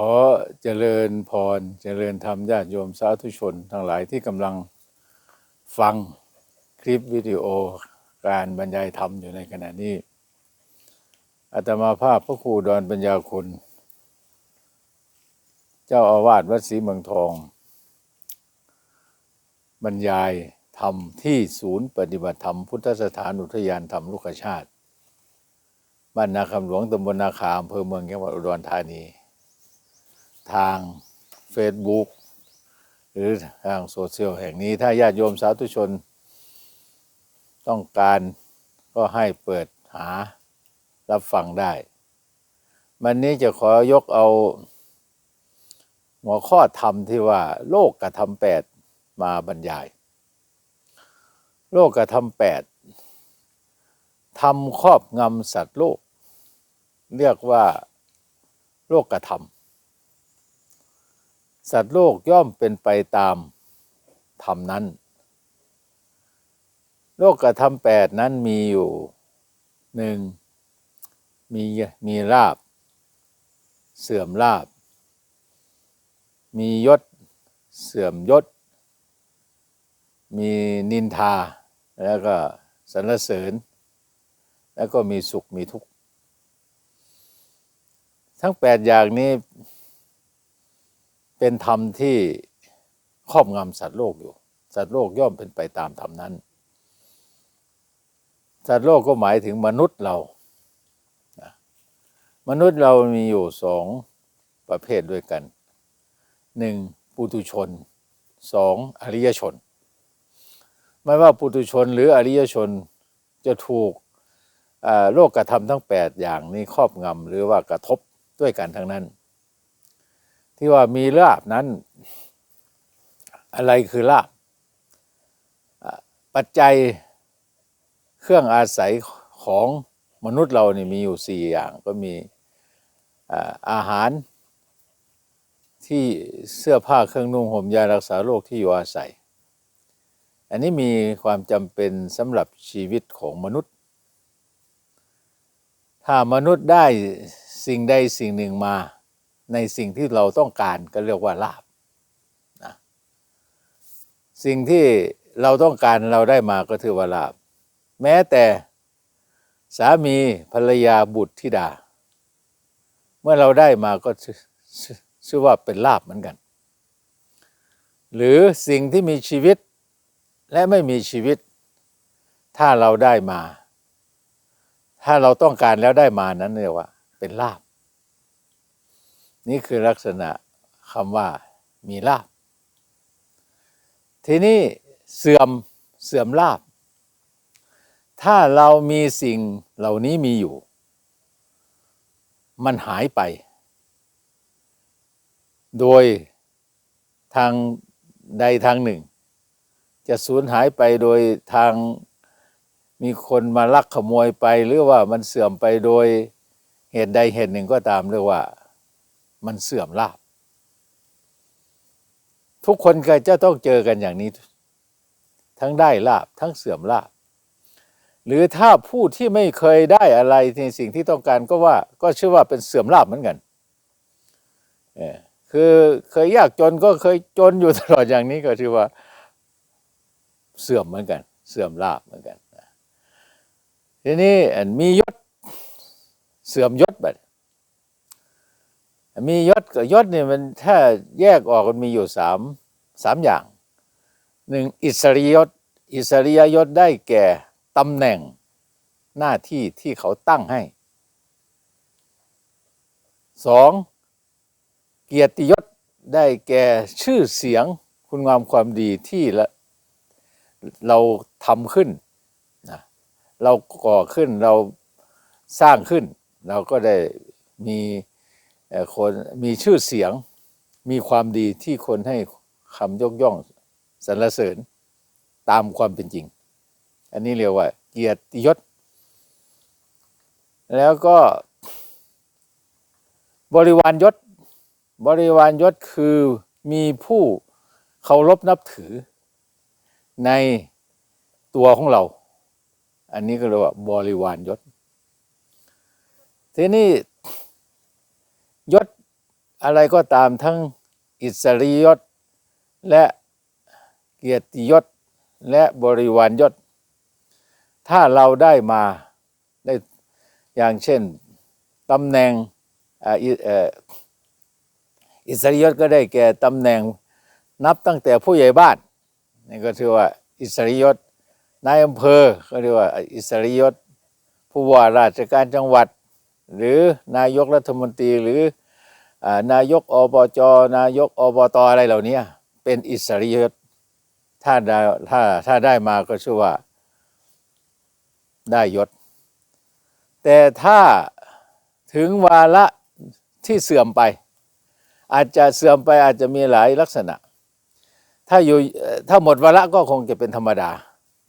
ขอเจริญพร เจริญธรรมญาติโยมสาธุชน ทั้งหลายที่กำลังฟังคลิปวิดีโอการบรรยายธรรมอยู่ในขณะนี้อาตมาภาพพระครูดอนปัญญาคุณ เจ้าอาวาสวัดศรีเมืองทอง บรรยายธรรมที่ศูนย์ปฏิบัติธรรมพุทธสถานอุทยานธรรมลูกชาติ บ้านนาคำหลวงตำบลนาคาอำเภอเมืองจังหวัดอุดรธานี ทาง Facebook หรือทางโซเชียลแห่งนี้ ถ้าญาติโยมสาธุชน ต้องการก็ให้เปิดหารับฟังได้ วันนี้จะขอยกเอา หัวข้อธรรมที่ว่า โลกกระทำแปดมาบรรยาย โลกกระทำแปดทำครอบงำสัตว์โลก เรียกว่าโลกกระทำ สัตว์โลกย่อมเป็นไปตามธรรมนั้น โลกกระทำแปดนั้นมีอยู่หนึ่งมีมีลาบ เสื่อมลาบ มียศ เสื่อมยศ มีนินทา แล้วก็สรรเสริญ แล้วก็มีสุขมีทุกข์ ทั้งแปดอย่างนี้ เป็นธรรมที่ครอบงำสัตว์โลกอยู่ สัตว์โลกย่อมเป็นไปตามธรรมนั้น สัตว์โลกก็หมายถึงมนุษย์เรา มนุษย์เรามีอยู่สองประเภทด้วยกันหนึ่งปุถุชนสองอริยชน ไม่ว่าปุถุชนหรืออริยชนจะถูกโลกกระทำทั้งแปดอย่างนี้ครอบงำหรือว่ากระทบด้วยกันทั้งนั้น ที่ว่ามีลาบนั้น อะไรคือลาบอ่าปัจจัยเครื่องอาศัยของมนุษย์เรานี่มีอยู่สี่อย่างก็มีอาอาหารที่เสื้อผ้าเครื่องนุ่งห่มยารักษาโรคที่อยู่อาศัย อันนี้มีความจำเป็นสำหรับชีวิตของมนุษย์ ถ้ามนุษย์ได้สิ่งใดสิ่งหนึ่งมา ในสิ่งที่เราต้องการก็เรียกว่าลาบนะสิ่งที่เราต้องการเราได้มาก็ถือว่าลาบ แม้แต่สามีภรรยาบุตรธิดา เมื่อเราได้มาก็ชื่อชื่อชื่อว่าเป็นลาบเหมือนกัน หรือสิ่งที่มีชีวิตและไม่มีชีวิต ถ้าเราได้มา ถ้าเราต้องการแล้วได้มานั้นเรียกว่า เป็นลาบ นี่คือลักษณะคำว่ามีลาบ ทีนี้เสื่อมเสื่อมลาบ ถ้าเรามีสิ่งเหล่านี้มีอยู่ มันหายไป โดยทางใดทางหนึ่ง จะสูญหายไปโดยทางมีคนมาลักขโมยไปหรือว่ามันเสื่อมไปโดยเหตุใดเหตุหนึ่งก็ตามเรียกว่า มันเสื่อมลาบ ทุกคนก็จะต้องเจอกันอย่างนี้ ทั้งได้ลาบทั้งเสื่อมลาบ หรือถ้าผู้ที่ไม่เคยได้อะไรในสิ่งที่ต้องการก็ว่า ก็ชื่อว่าเป็นเสื่อมลาบเหมือนกันเออคือเคยยากจนก็เคยจนอยู่ตลอดอย่างนี้ก็ถือว่า เสื่อมเหมือนกัน เสื่อมลาบเหมือนกันทีนี้มียศเสื่อมยศบัด มียศกับยศเนี่ยมันถ้าแยกออกมันมีอยู่สามสามอย่างหนึ่งอิสริยศอิสริยยศได้แก่ตำแหน่งหน้าที่ที่เขาตั้งให้สองเกียรติยศได้แก่ชื่อเสียงคุณงามความดีที่ละเราทำขึ้นนะเราก่อขึ้นเราสร้างขึ้น เราก็ได้มี คนมีชื่อเสียงมีความดีที่คนให้คำยกย่องสรรเสริญตามความเป็นจริง อันนี้เรียกว่า เกียรติยศ แล้วก็ บริวารยศ บริวารยศคือมีผู้เคารพนับถือ ในตัวของเรา อันนี้ก็เรียกว่า บริวารยศ ทีนี้ ยศอะไรก็ตามทั้งอิสริยศ และเกียรติยศและบริวารยศ ถ้าเราได้มาได้อย่างเช่นตำแหน่งอิสริยศก็ได้แก่ตำแหน่งนับตั้งแต่ผู้ใหญ่บ้านนี่ก็ถือว่าอิสริยศนายอำเภอก็เรียกว่าอิสริยศผู้ว่าราชการจังหวัด หรือนายกรัฐมนตรีหรืออนายกอบจนายกอบตอะไรเหล่านี้เป็นอิสริยศถ้าได้ถ้าถ้าได้มาก็ชื่อว่าได้ยศ แต่ถ้าถึงวาระที่เสื่อมไป อาจจะเสื่อมไปอาจจะมีหลายลักษณะ ถ้าอยู่ถ้าหมดวาระก็คงจะเป็นธรรมดา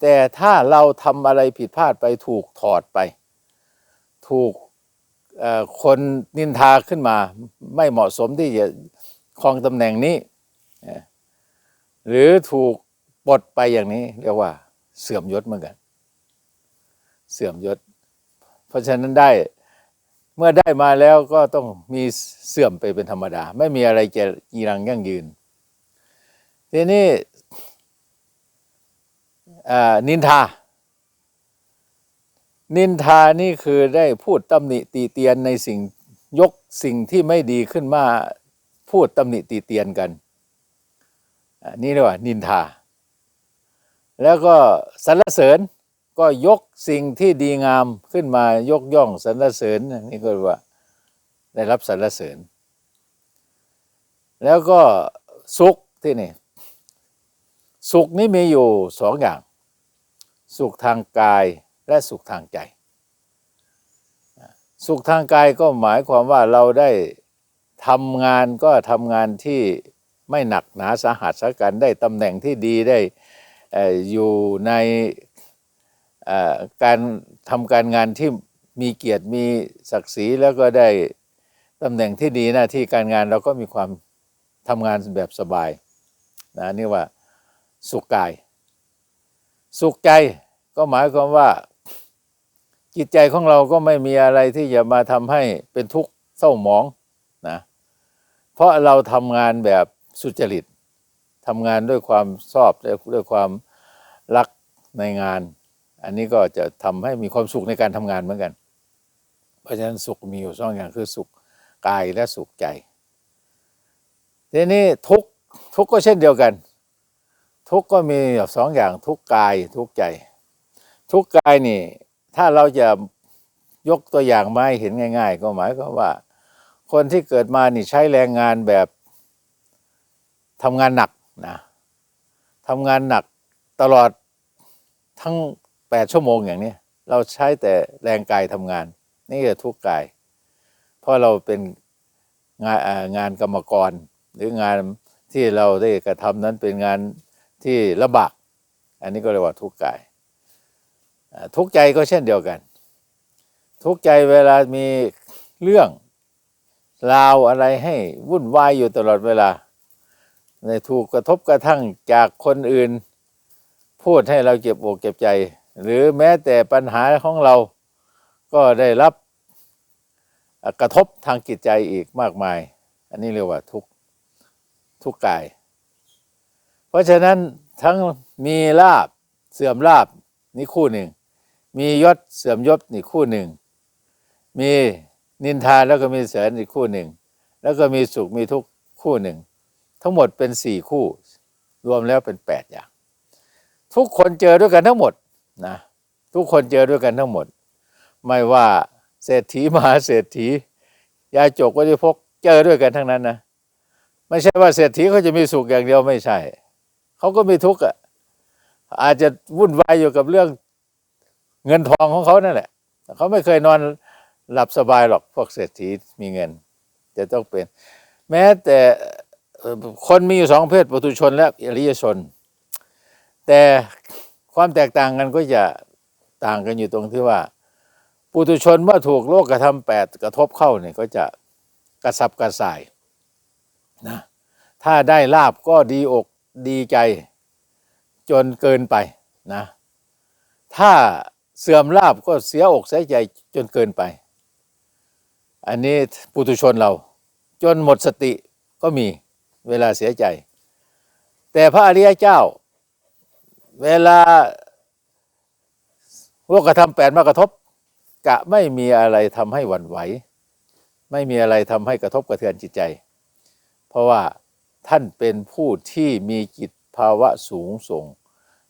แต่ถ้าเราทำอะไรผิดพลาดไปถูกถอดไป ถูก คนนินทาขึ้นมา ไม่เหมาะสมที่จะครองตำแหน่งนี้ หรือถูกปลดไปอย่างนี้ เรียกว่า เสื่อมยศเหมือนกัน เสื่อมยศ เพราะฉะนั้นได้เมื่อได้มาแล้วก็ต้องมีเสื่อมไปเป็นธรรมดา ไม่มีอะไรจะยีรังยั่งยืน ทีนี้นินทา นินทานี่คือได้พูดตำหนิตีเตียนในสิ่งยกสิ่งที่ไม่ดีขึ้นมาพูดตำหนิตีเตียนกันนี่เรียกว่านินทา แล้วก็สรรเสริญก็ยกสิ่งที่ดีงามขึ้นมายกย่องสรรเสริญนี่ก็เรียกว่าได้รับสรรเสริญ แล้วก็สุขที่นี่สุขนี้มีอยู่สองอย่าง สุขทางกาย และสุขทางใจ สุขทางกายก็หมายความว่าเราได้ทำงานก็ทำงานที่ไม่หนักหนาสาหัสสกันได้ตำแหน่งที่ดีได้อยู่ในการทำการงานที่มีเกียรติมีศักดิ์ศรีแล้วก็ได้ตำแหน่งที่ดีหน้าที่การงานเราก็มีความทำงานแบบสบายนะนี่ว่าสุขกาย สุขใจก็หมายความว่า จิตใจของเราก็ไม่มีอะไรที่จะมาทำให้เป็นทุกข์เศร้าหมองนะเพราะเราทำงานแบบสุจริตทำงานด้วยความชอบด้วยด้วยความรักในงาน อันนี้ก็จะทำให้มีความสุขในการทำงานเหมือนกัน เพราะฉะนั้นสุขมีอยู่สองอย่างคือสุขกายและสุขใจทีนี้ทุกทุกก็เช่นเดียวกัน ทุกก็มีสองอย่างทุกกายทุกใจ ทุกกายนี่ ถ้าเราจะยกตัวอย่างมาให้เห็นง่าย ๆ ก็หมายความว่า คนที่เกิดมานี่ใช้แรงงานแบบทำงานหนักนะทำงานหนักตลอดทั้งแปดชั่วโมงอย่างนี้เราใช้แต่แรงกายทำงาน นี่คือทุกข์กาย เพราะเราเป็นงานงานกรรมกร หรืองานที่เราได้กระทำนั้นเป็นงานที่ลำบาก อันนี้ก็เรียกว่าทุกข์กาย ทุกใจก็เช่นเดียวกัน ทุกใจเวลามีเรื่องราวอะไรให้วุ่นวายอยู่ตลอดเวลา ในถูกกระทบกระทั่งจากคนอื่น พูดให้เราเจ็บอกเจ็บใจ หรือแม้แต่ปัญหาของเราก็ได้รับกระทบทางจิตใจอีกมากมาย อันนี้เรียกว่าทุกทุกกาย เพราะฉะนั้นทั้งมีลาบเสื่อมลาบนี่คู่หนึ่ง มียศเสื่อมยศนี่คู่หนึ่ง มีนินทาแล้วก็มีเสริญอีกคู่หนึ่ง แล้วก็มีสุขมีทุกข์คู่หนึ่ง ทั้งหมดเป็นสี่คู่ รวมแล้วเป็นแปดอย่าง ทุกคนเจอด้วยกันทั้งหมดนะทุกคนเจอด้วยกันทั้งหมด ไม่ว่าเศรษฐีมหาเศรษฐียาจกวัชพกเจอด้วยกันทั้งนั้นนะไม่ใช่ว่าเศรษฐีเขาจะมีสุขอย่างเดียวไม่ใช่ เขาก็มีทุกข์อะอาจจะวุ่นวายอยู่กับเรื่อง เงินทองของเขานั่นแหละเขาไม่เคยนอนหลับสบายหรอกพวกเศรษฐีมีเงิน จะต้องเป็น แม้แต่คนมีอยู่สองเพศปุถุชนและอริยชน แต่ความแตกต่างกันก็จะต่างกันอยู่ตรงที่ว่าปุถุชนเมื่อถูกโลกกระทำแปดกระทบเข้าเนี่ยก็จะกระสับกระส่ายนะถ้าได้ลาบก็ดีอกดีใจจนเกินไปนะ ถ้า เสื่อมลาบก็เสียอกเสียใจจนเกินไป อันนี้ปุถุชนเรา จนหมดสติก็มีเวลาเสียใจ แต่พระอริยเจ้า เวลาพวกกระทำแปดมากระทบ กะไม่มีอะไรทำให้หวั่นไหว ไม่มีอะไรทำให้กระทบกระเทือนจิตใจ เพราะว่าท่านเป็นผู้ที่มีจิตภาวะสูงส่ง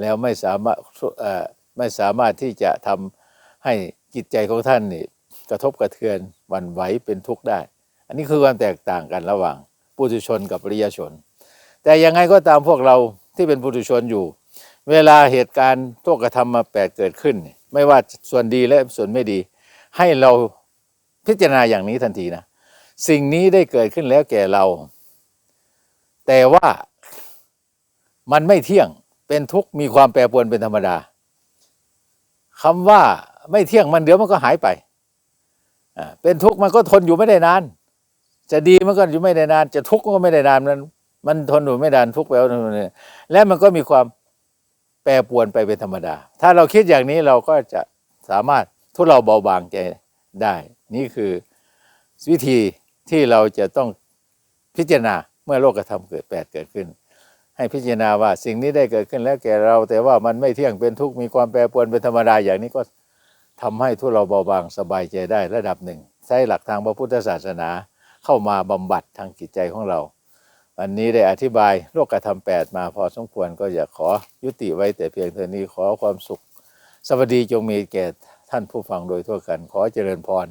แล้วไม่สามารถ ไม่สามารถที่จะทำให้จิตใจของท่านนี่กระทบกระเทือนวันไหวเป็นทุกข์ได้ อันนี้คือความแตกต่างกันระหว่างปุถุชนกับปริยชน แต่ยังไงก็ตามพวกเราที่เป็นปุถุชนอยู่ เวลาเหตุการณ์ทุกกระทำมาแปดเกิดขึ้น ไม่ว่าส่วนดีและส่วนไม่ดี ให้เราพิจารณาอย่างนี้ทันทีนะ สิ่งนี้ได้เกิดขึ้นแล้วแก่เรา แต่ว่ามันไม่เที่ยงเป็นทุกข์มีความแปรปรวนเป็นธรรมดา คำว่าไม่เที่ยงมันเดี๋ยวมันก็หายไปเป็นทุกข์มันก็ทนอยู่ไม่ได้นาน จะดีมันก็อยู่ไม่ได้นาน จะทุกข์มันก็ไม่ได้นานมันมันทนอยู่ไม่ได้นานทุกข์ไปแล้วนี่และมันก็มีความแปรปวนไปเป็นธรรมดา ถ้าเราคิดอย่างนี้เราก็จะสามารถทุเราเบาบางใจได้ นี่คือวิธีที่เราจะต้องพิจารณาเมื่อโลกธรรมเกิดแปดเกิดขึ้น ให้พิจารณาว่าสิ่งนี้ได้เกิดขึ้นแล้วแก่เรา แต่ว่ามันไม่เที่ยงเป็นทุกข์มีความแปรปรวนเป็นธรรมดาอย่างนี้ก็ทำให้ทุเราเบาบางสบายใจได้ระดับหนึ่ง ใช้หลักทางพระพุทธศาสนาเข้ามาบำบัดทางจิตใจของเรา วันนี้ได้อธิบายโลกธรรมแปดมาพอสมควรก็อยากขอยุติไว้แต่เพียงเท่านี้ขอความสุข สวัสดีจงมีแก่ท่านผู้ฟังโดยทั่วกัน ขอเจริญพร